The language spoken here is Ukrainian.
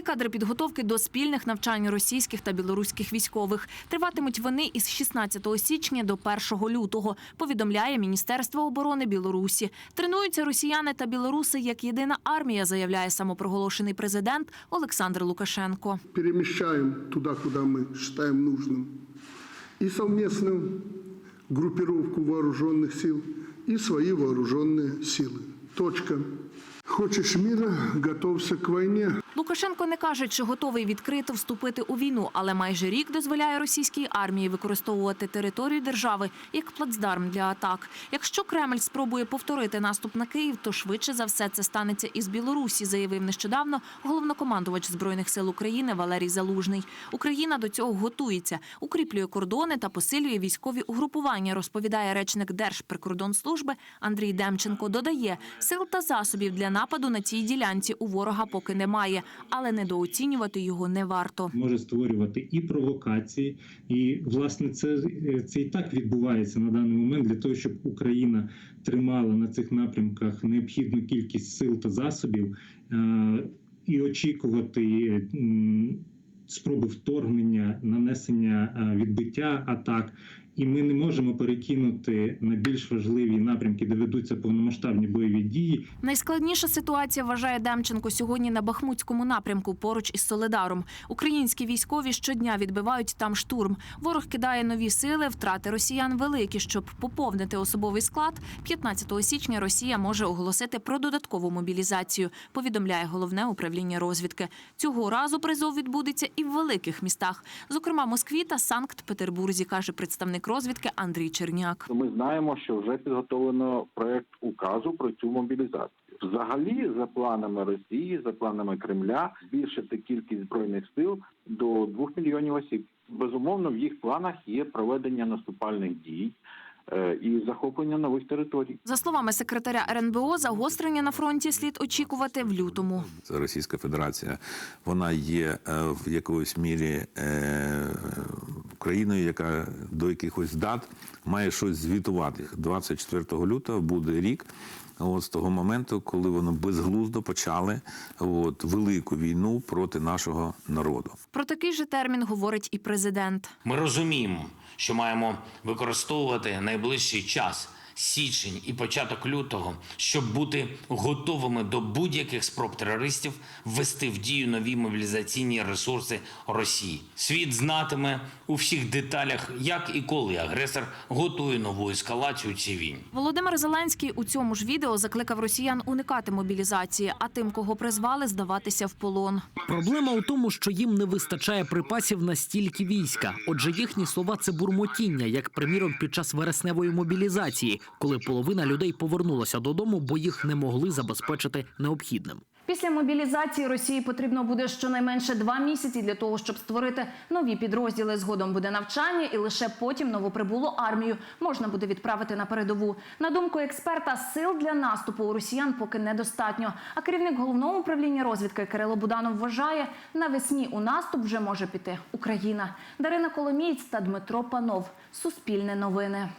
Це кадри підготовки до спільних навчань російських та білоруських військових. Триватимуть вони із 16 січня до 1 лютого. Повідомляє Міністерство оборони Білорусі. Тренуються росіяни та білоруси як єдина армія, заявляє самопроголошений президент Олександр Лукашенко. перемещаем туда, куда мы считаем нужным. И совместную группировку вооруженных сил, и свои вооруженные силы. Точка. Хочешь мира, готовься к войне. Лукашенко не каже, чи готовий відкрито вступити у війну, але майже рік дозволяє російській армії використовувати територію держави як плацдарм для атак. Якщо Кремль спробує повторити наступ на Київ, то швидше за все це станеться із Білорусі, заявив нещодавно головнокомандувач збройних сил України Валерій Залужний. Україна до цього готується, укріплює кордони та посилює військові угрупування. Розповідає речник Держприкордонслужби Андрій Демченко. Додає, сил та засобів для нападу на цій ділянці у ворога поки немає, але недооцінювати його не варто. може створювати і провокації, і власне це, це і так відбувається на даний момент для того, щоб Україна тримала на цих напрямках необхідну кількість сил та засобів е, і очікувати. Спроби вторгнення, нанесення е, відбиття атак, і ми не можемо перекинути на більш важливі напрямки, де ведуться повномасштабні бойові дії, Найскладніша ситуація вважає Демченко сьогодні на Бахмутському напрямку поруч із Соледаром. Українські військові щодня відбивають там штурм. Ворог кидає нові сили, втрати росіян великі. Щоб поповнити особовий склад, 15 січня Росія може оголосити про додаткову мобілізацію. Повідомляє головне управління розвідки. Цього разу призов відбудеться і в великих містах, зокрема Москві та Санкт-Петербурзі, каже представник розвідки Андрій Черняк. Ми знаємо, що вже підготовлено проект указу про цю мобілізацію. Взагалі, за планами Росії, за планами Кремля, збільшити кількість збройних сил до 2 мільйонів осіб. Безумовно, в їх планах є проведення наступальних дій і захоплення нових територій. За словами секретаря РНБО, загострення на фронті слід очікувати в лютому. Це Російська Федерація, вона є е, в якоїсь мірі е, країною, яка до якихось дат має щось звітувати. 24 лютого буде рік. От з того моменту, коли вони безглуздо почали от, велику війну проти нашого народу. Про такий же термін говорить і президент. Ми розуміємо, що маємо використовувати найближчий час. Січень і початок лютого, щоб бути готовими до будь-яких спроб терористів ввести в дію нові мобілізаційні ресурси Росії. Світ знатиме у всіх деталях, як і коли агресор готує нову ескалацію цій війні. Володимир Зеленський у цьому ж відео закликав росіян уникати мобілізації, а тим, кого призвали, здаватися в полон. Проблема у тому, що їм не вистачає припасів на стільки війська. Отже, їхні слова це бурмотіння, як приміром під час вересневої мобілізації, коли половина людей повернулася додому, бо їх не могли забезпечити необхідним. Після мобілізації Росії потрібно буде щонайменше два місяці для того, щоб створити нові підрозділи. Згодом буде навчання, і лише потім новоприбулу армію можна буде відправити на передову. На думку експерта, сил для наступу у росіян поки недостатньо. А керівник головного управління розвідки Кирило Буданов вважає, навесні у наступ вже може піти Україна. Дарина Коломієць та Дмитро Панов. Суспільне новини.